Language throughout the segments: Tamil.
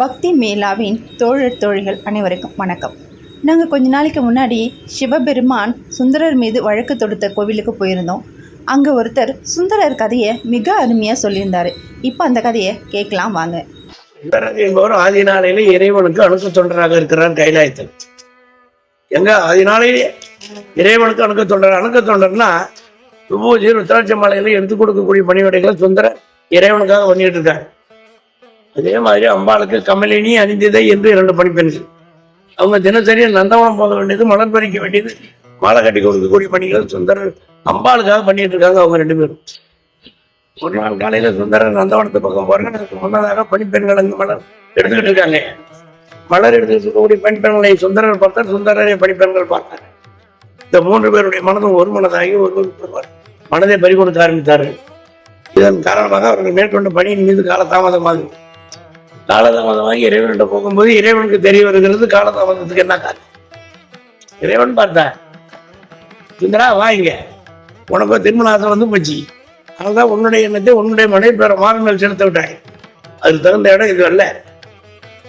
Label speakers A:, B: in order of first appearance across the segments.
A: பக்தி மேலாவின் தோழர் தோழிகள் அனைவருக்கும் வணக்கம். நாங்கள் கொஞ்ச நாளைக்கு முன்னாடி சிவபெருமான் சுந்தரர் மீது வழக்கு தொடுத்த கோவிலுக்கு போயிருந்தோம். அங்கே ஒருத்தர் சுந்தரர் கதையை மிக அருமையாக சொல்லியிருந்தார். இப்போ அந்த கதையை கேட்கலாம் வாங்க.
B: சுந்தரர் என்பவர் ஆதி நாளையில இறைவனுக்கு அணுக்க தொண்டராக இருக்கிறார் கைலாயத்தில். எங்க ஆதி நாளையிலே இறைவனுக்கு அணுக்க தொண்டர் அணுக்க தொண்டர்னா விபூஜி ருத்ராட்ச மாலையில எடுத்து கொடுக்கக்கூடிய பணிவிடைகளை சுந்தரர் இறைவனுக்காக பண்ணிட்டு இருக்காரு. அதே மாதிரி அம்பாளுக்கு கமலினி அணிந்ததை என்று இரண்டு பணிப்பெண்கள். அவங்க தினசரி நந்தவனம் போக வேண்டியது மலர் பறிக்க வேண்டியது மாலை கட்டி கொடுக்கக்கூடிய பணிகள் சுந்தரர் அம்பாளுக்காக பண்ணிட்டு இருக்காங்க அவங்க ரெண்டு பேரும். ஒரு நாள் காலையில சுந்தரர் நந்தவனத்து பக்கம் போறாங்க அதுக்கு முன்னதாக பணிப்பெண்கள் அங்கு மலர் எடுத்துக்கிட்டு இருக்காங்க. மலர் எடுத்துக்கிட்டு இருக்கக்கூடிய பெண்களை சுந்தரர் பார்த்தார். சுந்தரரை பணிப்பெண்கள் பார்த்தார். இந்த மூன்று பேருடைய மனதும் ஒரு மனதாகி ஒருவர் மனதை பறி கொடுக்க ஆரம்பித்தார்கள். இதன் காரணமாக அவர்கள் மேற்கொண்ட பணியின் மீது காலதாமதமாகும் காலதாமதமாகி இறைவன்கிட்ட போகும்போது இறைவனுக்கு தெரிய வருகிறது காலதாமதத்துக்கு என்ன காரணம்? இறைவன் பார்த்தா சுந்தரா வா இங்க? உனக்கு திருமணாசம் வந்து போச்சு. அதனால்தான் உன்னுடைய எண்ணத்தை உன்னுடைய மனைவி பேர மாதங்கள் செலுத்த விட்டாங்க அதுக்கு தகுந்த இடம் இது அல்ல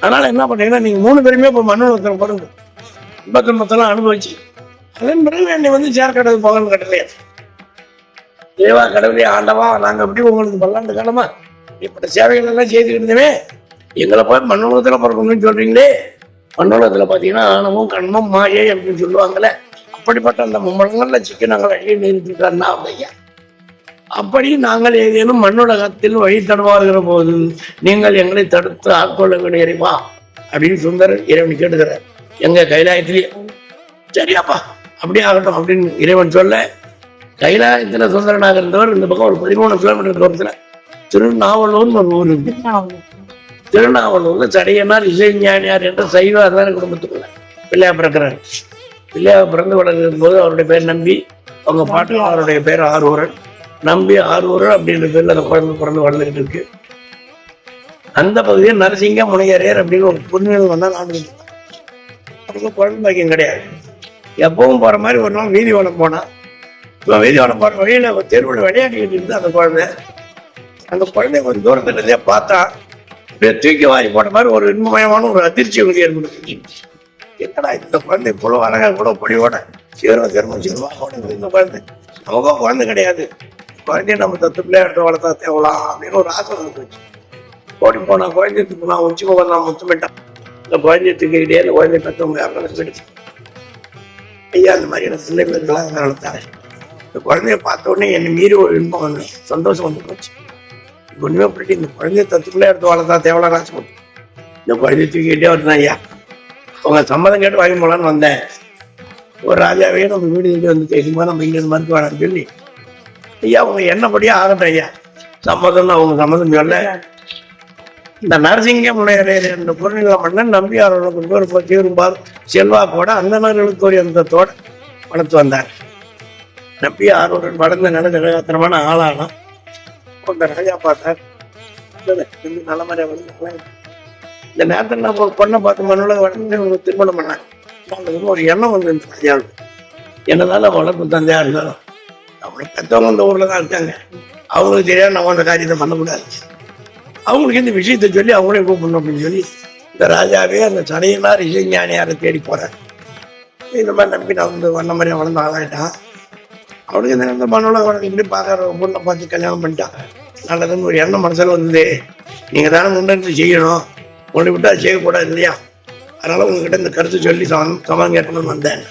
B: அதனால என்ன பண்ணீங்கன்னா நீங்க மூணு பேருமே இப்போ மன்னோளத்தில் பாருங்க இன்பத்துன்பத்தெல்லாம் அனுபவிச்சு. அதன் பிறகு என்னை வந்து சேர்க்கடது போகணும் கட்டலையா தேவா கடவுளே ஆண்டவா நாங்கள் எப்படி உங்களுக்கு பல்லாண்டு காலமா? இப்படி சேவைகள் எல்லாம் செய்துக்கிட்டு இருந்தவே எங்களை போய் மண்ணுலகத்தில் பிறக்கணும்னு சொல்றீங்களே? மண்ணுலகத்தில் பார்த்தீங்கன்னா ஆணவம் கண்மம் மாயை அப்படின்னு சொல்லுவாங்கல்ல. அப்படிப்பட்ட அந்த மும்மலங்கள்ல சிக்கி நாங்கள் வழியை நேரிட்டுருக்காருன்னா ஐயா. அப்படி நாங்கள் ஏதேனும் மண்ணுலகத்தில் வழி தடுவாருகிற போது நீங்கள் எங்களை தடுத்து ஆட்கொள்ள வேண்டியவா அப்படின்னு சுந்தரர் இறைவன் கேட்டுக்கிறார். எங்க கைலாயத்திலேயே சரியாப்பா அப்படியே ஆகட்டும் அப்படின்னு இறைவன் சொல்ல கைலாயத்தில் சுந்தரனாக இருந்தவர் இந்த பக்கம் ஒரு பதிமூணு கிலோமீட்டர் தூரத்தில் திருநாவலூர்னு ஒரு ஊர் இருக்கு. திருநாவலூரில் சடையனார் இசைஞானியார் என்ற சைவ அதான குடும்பத்துக்குள்ள. பிள்ளையா பிறக்கிறார். பிள்ளையா பிறந்து வளர்க்கும் போது அவருடைய பேர் நம்பி அவங்க பாட்டு அவருடைய பேர் ஆரூரன் நம்பி ஆரூரன் அப்படின்ற பேரில் அந்த குழந்தை பிறந்து வளர்ந்துகிட்டு இருக்கு. அந்த பகுதியில் நரசிங்க முனையரையர் அப்படின்னு ஒரு புதுநிலை வந்தா நான் அவருக்கு குழந்தை பாக்கியம் கிடையாது. எப்பவும் போற மாதிரி ஒரு நாள் வீதி வளம் போனால் இப்போ வீதி வளம் போற வழியில ஒரு தெருவில் விளையாடிக்கிட்டு இருந்தால் அந்த குழந்தை. அந்த குழந்தைய கொஞ்சம் தூரத்துலேருந்தே பார்த்தா தூக்கி வாரி போட்ட மாதிரி ஒரு இன்பமயமான ஒரு அதிர்ச்சி உங்களுக்கு ஏற்படுத்தி என்னடா இந்த குழந்தை இவ்வளோ அழகாக கூட பொடியோட சீரோ திரும்ப சீரமா இந்த குழந்தை. நமக்கும் குழந்தை கிடையாது. குழந்தைய நம்ம தத்து பிள்ளையா எடுத்து வளர்த்தா தேவலாம் அப்படின்னு ஒரு ஆசை வந்துச்சு ஓடி போனா குழந்தைய நான் உச்சி போகலாம் நான் முத்தமிட்டான். இந்த குழந்தைய இடையே அந்த குழந்தை தத்துவம் யாரும் போயிடுச்சு ஐயா அந்த மாதிரியான சின்ன பிள்ளைகளாக வளர்த்தாரு இந்த குழந்தைய பார்த்த உடனே என்னை மீறி ஒரு இன்பம் வந்து சந்தோஷம் வந்து போச்சு. ஒன்றுமே அப்படி இந்த குழந்தைய தத்துக்குள்ளே எடுத்து வளர்த்தா தேவலாம் ராசி போட்டு. இந்த குழந்தைய தூக்கிக்கிட்டே வந்தேன் ஐயா உங்கள் சம்மதம் கேட்டு வாங்கி போகலான்னு வந்தேன். ஒரு ராஜாவே நம்ம வீடு இங்கே வந்து கேட்கும்போது நம்ம இங்கே மறுக்க வேணாம்னு சொல்லி. ஐயா உங்கள் என்னப்படியே ஆகட்டும் ஐயா. சம்மதம்னு அவங்க சம்மதம் சொல்ல. இந்த நரசிங்க முனையரையர் என்ற பொருளில மன்னன் நம்பியாரோட கொண்டு ஒரு தீர்ப்பார் செல்வாக்கோட அந்தனர்களுக்கு ஒரு அந்தத்தோடு வளர்த்து வந்தார். நம்பியாரோடன் வளர்ந்த நல்ல ஆளானான் ஆளானா ராஜா பார்த்தார் நல்ல மாதிரியா வந்து இந்த நேரத்தில் நான் ஒரு பொண்ணை பார்த்து மண்ணுல வளர்ந்து திருமணம் பண்ணேன் அவங்களுக்கு ஒரு எண்ணம் வந்து இந்த ராஜாவுக்கு என்னதான் வளர்ப்பு தந்தையாக இருந்தாலும் அவனை பெற்றவங்க இந்த ஊரில் தான் இருக்காங்க. அவங்களுக்கு தெரியாது நம்ம அந்த காரியத்தை பண்ணக்கூடாது. அவங்களுக்கு இந்த விஷயத்தை சொல்லி அவங்களே கூப்பிடணும் அப்படின்னு சொல்லி இந்த ராஜாவே அந்த சனையனார் இசைஞானியாரை தேடி போகிறேன் இந்த மாதிரி நம்பி நான் வந்து வண்ண மாதிரியா வளர்ந்து ஆளாயிட்டான். அவனுக்கு இந்த நேரத்தில் மண்ணோட அவனுக்கு இப்படி பார்க்குற பொண்ணை பார்த்து கல்யாணம் பண்ணிட்டான். நல்லதுன்னு ஒரு எண்ணம் மனசில் வந்தது. நீங்கள் தானே முன்னெடுத்து செய்யணும். ஒன்று விட்டால் செய்யக்கூடாது இல்லையா? அதனால உங்ககிட்ட இந்த கருத்து சொல்லி சமம் சமம் கேட்கணும்னு வந்தேன்.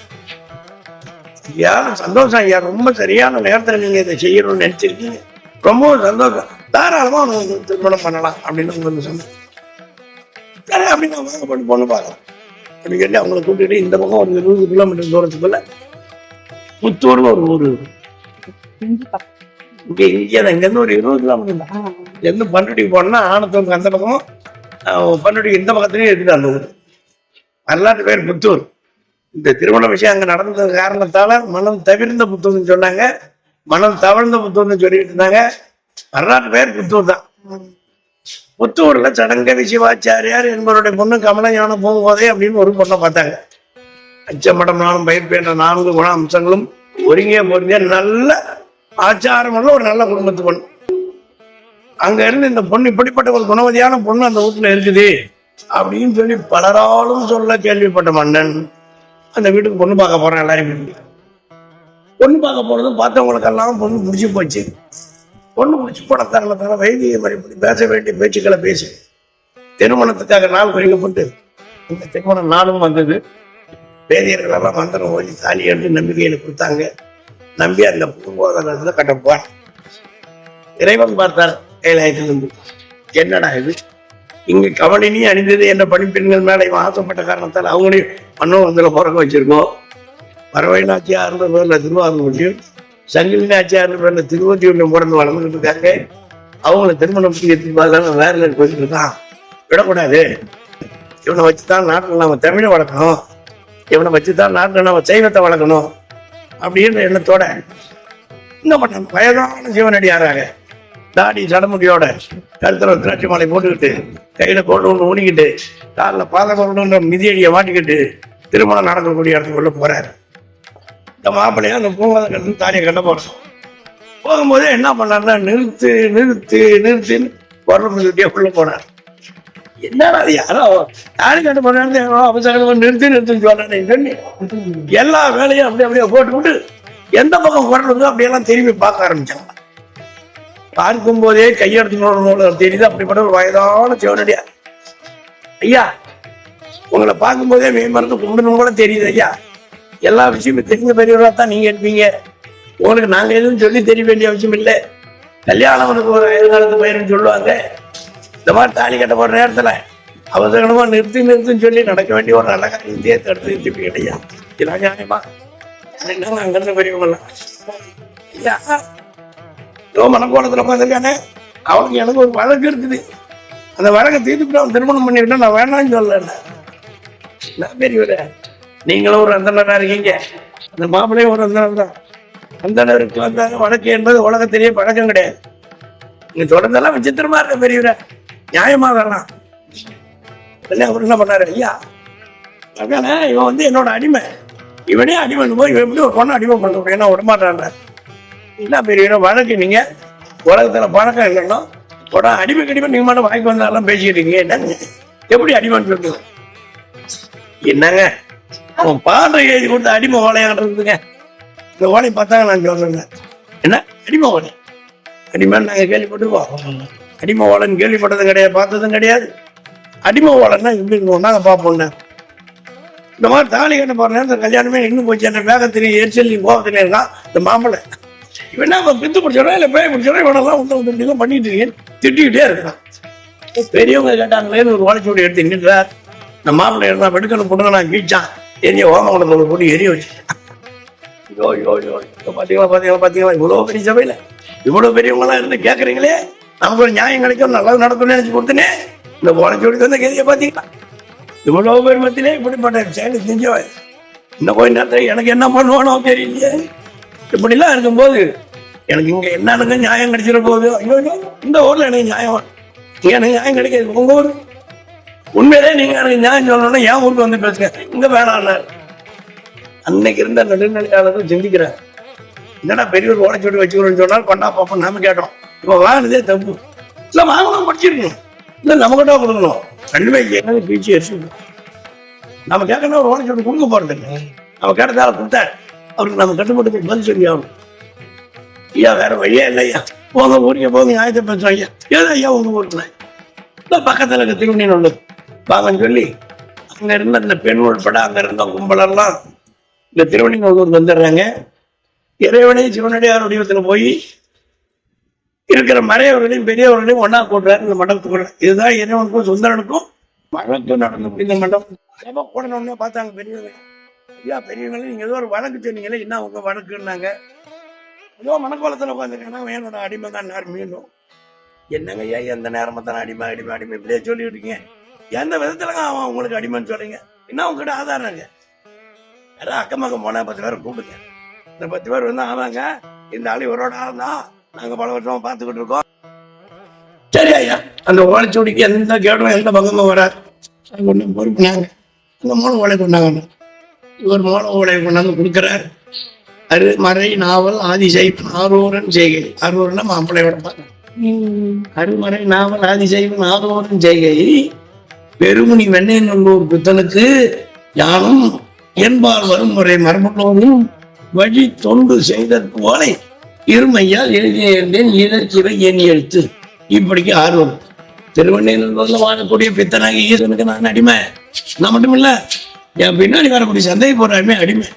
B: ஐயா சந்தோஷம் ஐயா. ரொம்ப சரியான நேரத்தில் நீங்கள் இதை செய்யணும்னு நினச்சிருக்கீங்க. ரொம்ப சந்தோஷம். தாராளமாக அவனுக்கு திருமணம் பண்ணலாம் அப்படின்னு உங்களுக்கு சொன்னேன். சரி அப்படின்னு வாங்க பொண்ணு பார்க்கலாம். அப்படின்னு சொல்லி அவங்கள கூட்டிட்டு இந்த பக்கம் ஒரு இருபது கிலோமீட்டர் தூரத்துக்குள்ள புத்தூர்னு ஒரு ஊர். இங்க இங்கே இங்கேருந்து ஒரு இருபது கிலோமீட்டர். தான் இங்கேருந்து பண்ருட்டிக்கு போனோம்னா ஆனத்தூருக்கு அந்த பக்கமும் அஹ், பண்ருட்டிக்கு இந்த பக்கத்துலயும் இருக்குது அந்த ஊர். வரலாற்று பேர் புத்தூர் இந்த திருமண விஷயம் அங்க நடந்தது காரணத்தால மனம் தவிர்ந்த புத்தூர்னு சொன்னாங்க. மனம் தவழ்ந்த புத்தூர்னு சொல்லிட்டு இருந்தாங்க. வரலாற்று பேர் புத்தூர் தான். புத்தூர்ல சடங்கவி சிவாச்சாரியார் என்பவருடைய பொண்ணு கமலஞான பூங்கோதை அப்படின்னு ஒரு பொண்ணை பார்த்தாங்க. அச்சமடம் நானும் பயிர் என்ற நான்கு குண அம்சங்களும் ஒருங்கே பொருந்திய நல்ல ஆச்சாரமுள்ள ஒரு நல்ல குடும்பத்து பொண்ணு அங்க இருந்து இந்த பொண்ணு இப்படிப்பட்ட ஒரு குணவதியான பொண்ணு அந்த வீட்டுல இருக்குது அப்படின்னு சொல்லி பலராலும் சொல்ல கேள்விப்பட்ட மன்னன் அந்த வீட்டுக்கு பொண்ணு பார்க்க போறேன் எல்லாரும் பொண்ணு பார்க்க போறது பார்த்தவங்களுக்கெல்லாம் பொண்ணு முடிச்சு போச்சு. பொண்ணு முடிச்சு போன தர வைதிக மறுபடி பேச வேண்டிய பேச்சுக்களை பேசி. திருமணத்துக்காக நாள் குறிக்கப்பட்டு இந்த திருமண நாளும் வந்தது. பேதியர்கள் எல்லாம் மந்திரம் ஓதி தாலி எடுத்து நம்பிக்கையில் கொடுத்தாங்க. நம்பி அந்த பூங்கோதனத்துல கட்ட இறைவன் பார்த்தார் கைலாயத்திலிருந்து என்னடா இது? இங்க கவனினி அணிந்தது என்ற பணிப்பெண்கள் மேலே இவன் ஆசைப்பட்ட காரணத்தால் அவங்களையும் மன்னோகத்துல பிறக்க வச்சிருக்கோம். பறவை நாச்சியார்ன்ற பேரில் திருவாரூர்லையும் சங்கிலி நாச்சியார்ன்ற பேரில் திருவத்தியூர்லையும் பிறந்து வளர்ந்துட்டு இருக்காங்க. அவங்கள திருமணம் செய்யறதுக்கு பதிலாக வேற போயிட்டு இருக்கான். விடக்கூடாது. இவனை வச்சு தான் நாட்டில் நம்ம தமிழை வளர்க்கணும். இவனை வச்சுதான் நாங்கள் நம்ம சைவத்தை வளர்க்கணும் அப்படின்ற எண்ணத்தோட இந்த பண்ண வயதான சிவனடியாராக தாடி சடமுடியோட கருத்துல திராட்சை மாலை போட்டுக்கிட்டு கையில கோட்டு ஒன்று ஊனிக்கிட்டு காலில் பாதகோடு மிதியடியை மாட்டிக்கிட்டு திருமணம் நடக்கக்கூடிய இடத்துக்குள்ள போறாரு. இந்த மாப்பிள்ளைய அந்த பூங்காத கண்டு தாலியை கட்ட போறோம் போகும்போதே என்ன பண்ணாருன்னா நிறுத்து நிறுத்து நிறுத்துன்னு வரலமுடியே உள்ள போனார் என்னடா யாரோ நானும் கண்டு போனாரு அவசரம் நிறுத்தி நிறுத்துன்னு சொல்றேன் எல்லா வேலையும் அப்படியே அப்படியே போட்டுவிட்டு எந்த பக்கம் வரணுங்க அப்படியெல்லாம் திரும்பி பார்க்க ஆரம்பிச்சாங்க. பார்க்கும் போதே கையெடுத்து தெரியுது அப்படிப்பட்ட ஒரு வயதான சிவனடியா ஐயா உங்களை பார்க்கும் போதே மெய் கும்பிடணும் கூட தெரியுது ஐயா. எல்லா விஷயமும் தெரிஞ்ச பெரியவராக தான் நீங்க இருப்பீங்க. உங்களுக்கு நாங்கள் எதுவும் சொல்லி தெரிய வேண்டிய அவசியம் இல்லை. கல்யாணம் ஒரு எதிர்காலத்து பயிர்னு சொல்லுவாங்க. இந்த மாதிரி தாலி கட்ட போகிற நேரத்தில் அவசரமாக நிறுத்தி நிறுத்தின்னு சொல்லி நடக்க வேண்டிய ஒரு நல்ல காரியத்தையே தடுத்து நிறுத்திப்பீங்க கிடையாது இதெல்லாம் நியாயமா? என்ன அங்கேருந்து பெரியவங்களாம் ஏதோ மனக்கோலத்தில் உட்காந்துருக்கானே அவனுக்கு எனக்கு ஒரு வழக்கு இருக்குது. அந்த வழக்கை தீர்த்துட்டு அவன் திருமணம் பண்ணிவிட்டா நான் வேணாம்னு சொல்லலை. நான் பெரியவரே? நீங்களும் ஒரு அந்தனராக இருக்கீங்க. அந்த மாப்பிள்ளையும் ஒரு அந்தனர் தான். அந்தனருக்கு வந்தாங்க வழக்கு என்பது உலகத்திலேயே பழக்கம் கிடையாது. நீங்கள் தொடர்ந்தெல்லாம் விசித்திரமா இருக்க பெரியவரே. நியாயமா வேணாம் என்ன அவர் என்ன பண்ணாரு? ஐயா அதானே இவன் வந்து என்னோட அடிமை. இவனே அடிமை போய் இவன் எப்படி ஒரு பொண்ணை அடிமை பண்ண முடியும் நான் விடமாட்டான்றார். என்ன பெரிய வழக்கு நீங்கள் உலகத்துல பழக்கம் இல்லைன்னா உடனே அடிமை கடிமை நீங்கள் மட்டும் வாங்கி வந்தாலும் பேசிக்கிறீங்க என்னங்க? எப்படி அடிமைன்னு சொல்லுங்க என்னங்க? அவன் பாடுற எழுதி கொடுத்த அடிமை ஓலையாடுறதுங்க இந்த ஓலை பார்த்தாங்க நான் சொல்கிறேங்க என்ன? அடிமை ஓலை. அடிமைன்னு நாங்கள் கேள்விப்பட்டிருக்கோம். அடிமை ஓலைன்னு கேள்விப்பட்டதும் கிடையாது பார்த்ததும் கிடையாது. அடிமை ஓலைன்னா எப்படி இருக்கணும்னா அதை பார்ப்போம்னா இந்த மாதிரி தாலி கட்ட போற நேரத்தில் கல்யாணமே இன்னும் போச்சு என்ற வேகத்திலையும் எரிச்சலையும் கோபத்திலையும் இருக்கான் இந்த மாப்பிள்ளை. இவன் என்ன அவன் பித்து பிடிச்சோட இல்லை பேய் பிடிச்சோடா இவனெல்லாம் வந்து வந்து இப்படிலாம் பண்ணிட்டு இருக்கேன் திட்டிக்கிட்டே இருக்கிறான். பெரியவங்க கேட்டாங்களேன்னு ஒரு ஓலைச்சோடி எடுத்து நின்றுறார் இந்த மாப்பிள்ளை இருந்தால் வெடுக்கணும் போட்டு நான் கீழ்ச்சான் எரிய ஓம ஒரு போட்டு எரிய வச்சுட்டான். யோ யோ யோ இப்போ பார்த்தீங்களா பார்த்தீங்களா பார்த்தீங்களா இவ்வளோ பெரிய சபையில்? இவ்வளோ பெரியவங்களாம் இருந்து கேட்குறீங்களே நமக்கு ஒரு நியாயம் கிடைக்கும் நல்லது நடக்கும்னு நினைச்சு கொடுத்தனே. இந்த ஓலைச்சோடிக்கு வந்து கதியை பார்த்தீங்களா இவ்வளவு பேர் மத்தியிலே இப்படிப்பட்ட செயல் செஞ்சவன் இன்னும் கொஞ்ச நேரத்தில் எனக்கு என்ன பண்ணுவானோ தெரியலையே. இப்படிலாம் இருக்கும்போது எனக்கு இங்கே என்னன்னு நியாயம் கிடைச்சிட போகுது? ஐயோ இந்த ஊரில் எனக்கு நியாயம் இங்கே எனக்கு நியாயம் கிடைக்காது. உங்கள் ஊர்? உண்மையிலே நீங்கள் எனக்கு நியாயம் சொல்லணும்னா என் ஊருக்கு வந்து பேசுங்க. இங்கே வேணாம்னாரு அன்னைக்கு இருந்த நடுநிலையாளர்கள் சிந்திக்கிறேன் என்னடா பெரியவர் ஓலைச்சோடி வச்சுக்கணும்னு சொன்னால் கொண்டா பாப்போம் நாம கேட்டோம். இப்போ வாங்கினதே தப்பு. இல்ல வாங்கணும் படிச்சிருக்கணும். இல்ல நமக்கிட்ட கொடுக்கணும். ரெண்டுமே என்ன பீச்சு அரிசி? நம்ம கேட்கணும் ஒரு ஓடச்சோடி கொடுக்க போறது இல்லை. நம்ம கேட்டதால கொடுத்தாரு. அவருக்கு நம்ம கட்டுப்பட்டு பதில் சொல்லி ஆகணும். ஐயா வேற வழியே இல்லை ஐயா. போங்க ஊருக்கு போங்க நியாயத்தை பேசுவோம் ஐயா. ஏதோ ஐயா உங்க ஊருக்குல இந்த பக்கத்துல இருக்க திருவண்ணி உள்ளது வாங்கன்னு சொல்லி அங்க இருந்த இந்த பெண் உட்பட அங்க இருந்த கும்பலெல்லாம் இந்த திருவண்ணிநல்லூருக்கு வந்துடுறாங்க. இறைவனே சிவனடியார் வடிவத்துல போய் இருக்கிற மறையவர்களையும் பெரியவர்களையும் ஒன்னா கூட்டுறாரு இந்த மண்டபத்துக்குள்ள இதுதான் இறைவனுக்கும் சுந்தரனுக்கும் வழக்கு நடந்து இந்த மண்டபம் ஏதோ கூடணும்னே பார்த்தாங்க பெரியவங்க. ஐயா பெரியவங்களே நீங்க ஏதோ ஒரு வழக்கு சொன்னீங்களே என்ன உங்க வழக்குன்னாங்க? ஏதோ மனக்கோலத்துல உட்காந்துருக்காங்க என்னோட அடிமை தான் நேரம் மீண்டும். என்னங்க ஐயா எந்த நேரமா தான் அடிமை அடிமை அடிமை இப்படியே சொல்லிட்டு இருக்கீங்க? எந்த விதத்துலங்க அவன் உங்களுக்கு அடிமைன்னு சொல்றீங்க? என்ன உங்ககிட்ட ஆதாரங்க யாராவது அக்கம் பக்கம் போனா பத்து பேர் கூப்பிடுங்க. இந்த பத்து பேர் வந்து ஆமாங்க இந்த ஆள் இவரோட ஆள் தான் நாங்கள் பல வருஷமாக பார்த்துக்கிட்டு இருக்கோம். சரி ஐயா அந்த ஓலைச்சுவடிக்கு எந்த கேடும் எந்த பக்கமும் வராது. அது பொறுப்புனாங்க அந்த மூணு ஓலை கொண்டாங்க இவர் மூணு ஓலை கொண்டாந்து கொடுக்குறாரு. அரு மறை நாவல் ஆதிசை ஆரூரன் செய்கை. ஆரூரன்னா மாப்பிள்ளையோட பா- அருமறை நாவல் ஆதிசைவன் ஆதோரன் செய்கை. பெருமுனி வெண்ணை நல்லூர் புத்தனுக்கு யானும் என்பால் வரும் முறை மரபுள்ளோரும் வழி தொண்டு செய்தது போலை இருமையால் எழுதியிருந்தேன் இதற்கிவை என் எழுத்து. இப்படிக்கு ஆர்வம். திருவண்ணூர்ல வாழக்கூடிய பித்தனாக ஈசனுக்கு நான் அடிமை. நான் மட்டும் இல்ல என் பின்னாடி வரக்கூடிய சந்தை போறாமே அடிமை.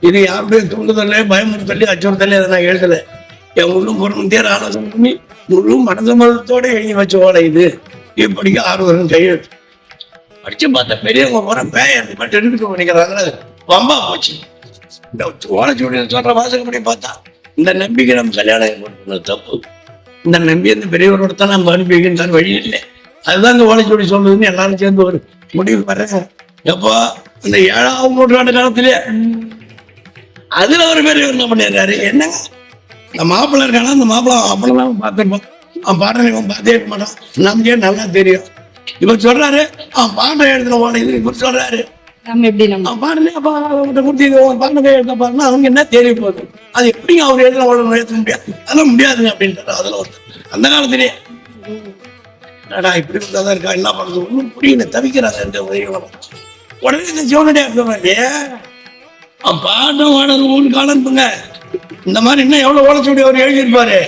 B: இது யாருடைய தூண்டுதலே பயமுறுத்தலே அச்சுறுத்தலே அதை நான் எழுதலை. என் முழு பொருந்தியர் ஆலோசனை பண்ணி முழு மனசமதத்தோட எழுதி வச்ச ஓலை இது. இப்படிக்கு ஆர்வம் கையெழுத்து படிச்சு பார்த்த பெரியவங்க போற பேயர் மட்டும் எடுத்துட்டு பண்ணிக்கிறாங்க வம்பா போச்சு. இந்த ஓலைச்சுவடியில் சொல்ற வாசகப்படி பார்த்தா இந்த நம்பிக்கை நம்ம கல்யாணம் பண்ணது தப்பு. இந்த நம்பி அந்த பெரியவரோட தான் நம்ம அனுப்பிக்கின்ற வழி இல்லை. அதுதான் இந்த ஓலைச்சுவடி சொல்லுதுன்னு எல்லாரும் சேர்ந்து ஒரு முடிவு வர்றாங்க எப்போ இந்த ஏழாவது நூற்றாண்டு காலத்திலே அதுல ஒரு பெரியவர் என்ன பண்ணிடுறாரு என்னங்க? இந்த மாப்பிள்ளை இருக்கானா? அந்த மாப்பிள்ளை அப்படிலாம் பார்த்துருப்போம். அவன் பாடலை இவன் பார்த்தே இருக்க மாட்டான். நமக்கே நல்லா தெரியும். இவர் சொல்றாரு அவன் பாட்டை எழுதுன ஓலை இது இவர் சொல்றாரு
C: நம்ம எப்படி நம்ம
B: அவன் பாடலே அப்பா அவன்கிட்ட கொடுத்து இது உன் பாடலை எழுத பாருன்னா அவங்க என்ன தேடி போகுது? அது எப்படி அவர் எழுதுன உடனே எழுத முடியாது? அதெல்லாம் முடியாதுங்க அப்படின்றாரு. அதுல ஒருத்தர். அந்த காலத்திலேயே என்னடா இப்படி தான் இருக்கா? என்ன பண்ணுறது ஒன்றும் புரியல. தவிக்கிறாங்க இந்த உதவிகளும் உடனே இந்த சிவனடியா இருக்கிறாங்க அவன் பாட்டம் வாடகை ஊரு காலத்துங்க இந்த மாதிரி இன்னும் எவ்வளவு ஓலைச்சுவடி அவர் எழுதியிருப்பாரு?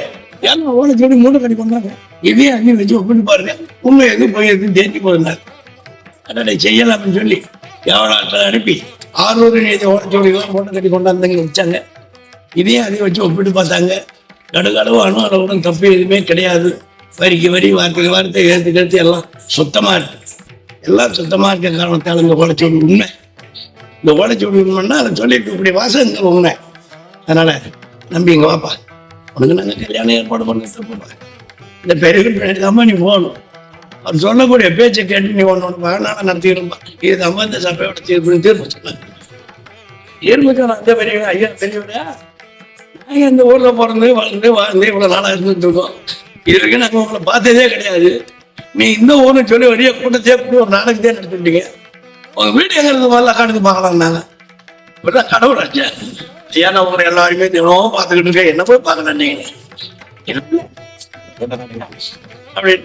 B: ஏன்னா ஓலைச்சுவடி மூணு கடி கொண்டாங்க. இதே அள்ளி வச்சு ஒப்பிட்டு பாருங்க. உண்மை எது போய் எது தேடி போயிருந்தார் அடடே அப்படின்னு சொல்லி. எவ்வளோ அனுப்பி. ஆறுநூறு எழுதி போட்டு மூட்டை கட்டி கொண்டாந்தாங்க வச்சாங்க. இதையும் அதையும் வச்சு ஒப்பிட்டு பார்த்தாங்க. கடுகளவு அணு அளவுடன் தப்பு எதுவுமே கிடையாது. வரிக்கு வரி வார்த்தைக்கு வார்த்தை எழுத்து கழுத்து எல்லாம் சுத்தமாக இருக்கு. எல்லாம் சுத்தமாக இருக்க காரணத்தால் இந்த ஓலைச்சுவடி உண்மை. இந்த ஓலைச்சுவடி உண்மைன்னா அதை சொல்லிட்டு இப்படி வாசகங்கள் உண்மை. அதனால் நம்பி இங்க வாப்பா. உனக்கு நாங்கள் கல்யாணம் ஏற்பாடு பண்ணிட்டு இருப்போம் இந்த பெரிய பின்னாடி தான் நீ போகணும். அவர் சொல்லக்கூடிய பேச்சை கேட்டு நீ ஒன்று ஒன்று மகனால நடத்திடும்பா இது நம்ம இந்த சபையோட தீர்ப்பு தீர்ப்பு சொன்னாங்க. தீர்ப்பு சொன்ன அந்த பெரியவர் ஐயா பெரியவரா நாங்கள் இந்த ஊரில் பிறந்து வளர்ந்து வாழ்ந்து இவ்வளோ நாளாக இருந்துட்டு இருக்கோம். இது வரைக்கும் நாங்கள் உங்களை பார்த்ததே கிடையாது. நீ இந்த ஊர்னு சொல்லி வெளியே கூட்டத்தே கூட ஒரு நாளைக்கு தான் நடத்திட்டீங்க. உங்கள் வீடு எங்கே இருந்து மாதிரிலாம் காட்டுக்கு பார்க்கலாம் நாங்கள் இப்படிதான் கடவுள் ஆச்சு. ஐயா நான் உங்களை எல்லாருமே தினமும் பார்த்துக்கிட்டு இருக்கேன். என்ன போய் பார்க்கலாம் நீங்கள் அப்படின்னு.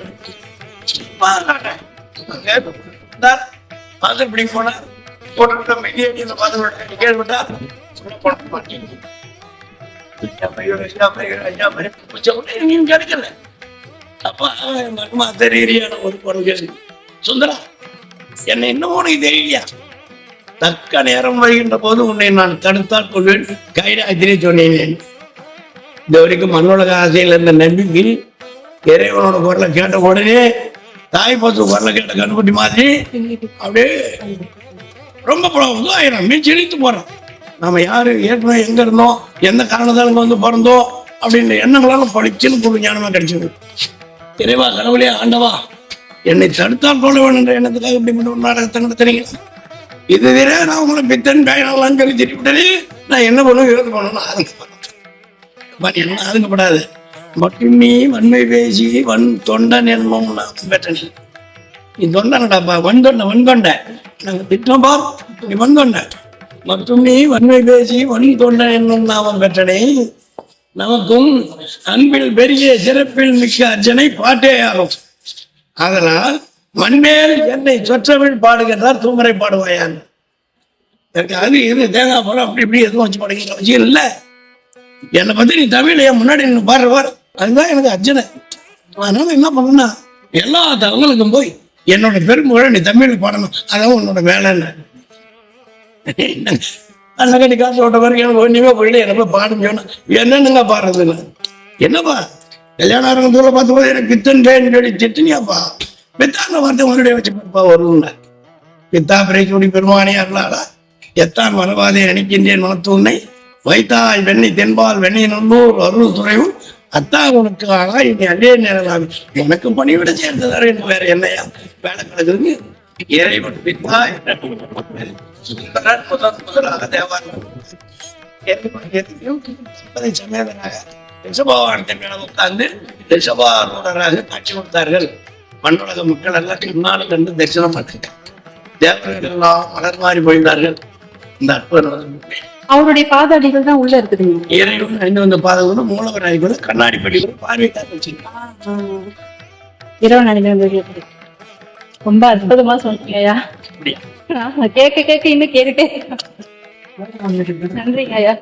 B: பார்த்து இப்படி போட்டு மெய்யடி இந்த பார்த்து கேள்விட்டா போன கிடைக்கல அப்ப ஒரு பொருள் சுந்தரா என்னை இன்னும் உனக்கு தெரியலையா தக்க நேரம் வருகின்ற போது உன்னை நான் தடுத்தால் கொள்வேன் கைராத்திரி சொன்னேன் இது வரைக்கும் மண்ணோட ஆசையில் இருந்த நம்பிக்கை இறைவனோட குரலை கேட்ட உடனே தாய் பசு குரல கேட்ட கண்ணுக்குட்டி மாதிரி அப்படியே ரொம்ப ப்ராப்ளம் ஆயிரம் மீச்சு இழுத்து நம்ம நாம யாரு? ஏற்கனவே எங்க இருந்தோம்? எந்த காரணத்தால் இங்கே வந்து பிறந்தோம்? அப்படின்ற எண்ணங்களால படிச்சுன்னு புது ஞானமா கிடைச்சது. இறைவா கடவுளே ஆண்டவா என்னை தடுத்தால் போட வேணுன்ற என்ற எண்ணத்துக்காக இப்படி மட்டும் ஒரு நாடகத்தை நடத்துறீங்க. இது வேற நான் உங்களை பித்தன் பேயனெல்லாம் சொல்லி திருப்பிட்டே நான் என்ன பண்ணுவேன்? எழுது பண்ணணும் ஆரம்பிப்பேன் என்ன ஆரம்பப்படாது மட்டுமி வன்மை பேசி வன் தொண்டன் என்னும் நான் பெற்றனி நீ தொண்டனடாப்பா வன் தொண்ட வன் தொண்ட. நாங்கள் திட்டம் நீ வன் தொண்ட. மற்றும் நீ வன்மை பேசி வன் தொண்டன் என்னும் நாமம் பெற்றனே. நமக்கும் அன்பில் பெரிய சிறப்பில் மிக்க அர்ச்சனை பாட்டே ஆகும். அதனால் மண்மேல் என்னை சொற்றமிழ் பாடுகின்றார் தூமரை பாடுவாயான். எனக்கு அது இது தேங்காய் பழம் அப்படி இப்படி எதுவும் வச்சு பாடுகிற அவசியம் இல்லை. என்னை பத்தி நீ தமிழ் என் முன்னாடி நின்று பாடுறவார் அதுதான் எனக்கு அர்ஜனை அதனால என்ன பண்ணணும்னா எல்லா தகவலுக்கும் போய் என்னோட பெரும்புகழ நீ தமிழ் பாடணும். அதான் உன்னோட வேலைன்னு நல்ல நீ காசு ஓட்ட வரைக்கும் எனக்கு ஒன்றுமே போயிட்டு என்ன போய் பாடம் சொன்னா என்னென்னங்க பாடுறதுன்னு என்னப்பா? கல்யாணம் ஆரம்பத்தில் பார்த்து எனக்கு பித்தன் பேன்னு சொல்லி திட்டுனியாப்பா பித்தாங்க வார்த்தை உங்களுடைய வச்சு பார்ப்பா வரும்னா பித்தா பிரைக்குடி பெருமானியா அருளாளா எத்தான் மனவாதே நினைக்கின்றேன் மனத்தூன்னை வைத்தாய் வெண்ணி தென்பால் வெண்ணை நல்லூர் அருள் துறையும் அத்தா உனக்கு ஆளா இனி அல்லே நேரலாம் உனக்கு பணிவிட சேர்ந்ததாரு எனக்கு வேற என்னையா? வேலை கிடக்குதுங்க இறைவன் பித்தா தேவாரம். சிம்பதி சமேதனாக ரிஷபவானத்தின் மேல உட்கார்ந்து ரிஷபாரூடராக காட்சி கொடுத்தார்கள். மண்ணுலக மக்கள் எல்லாம் முன்னால கண்டு தரிசனம் பண்ணாங்க தேவர்கள் எல்லாம் மலர் மாறி போயிருந்தார்கள் இந்த அற்புதம்
C: அவருடைய பாதாடிகள் தான் உள்ள இருக்குதுங்க
B: இறைவன் ஐந்து வந்த பாதம் கூட மூலவர் ஆகி கூட கண்ணாடி பட்டி கூட பார்வைக்காக வச்சிருக்காங்க
C: இரவு நினைவு ரொம்ப அற்புதமா சொன்னீங்க ஐயா
B: அப்படி.
C: ஆ, கேட்க கேட்க இன்னும் கேட்டுட்டே. நன்றிங்க ஐயா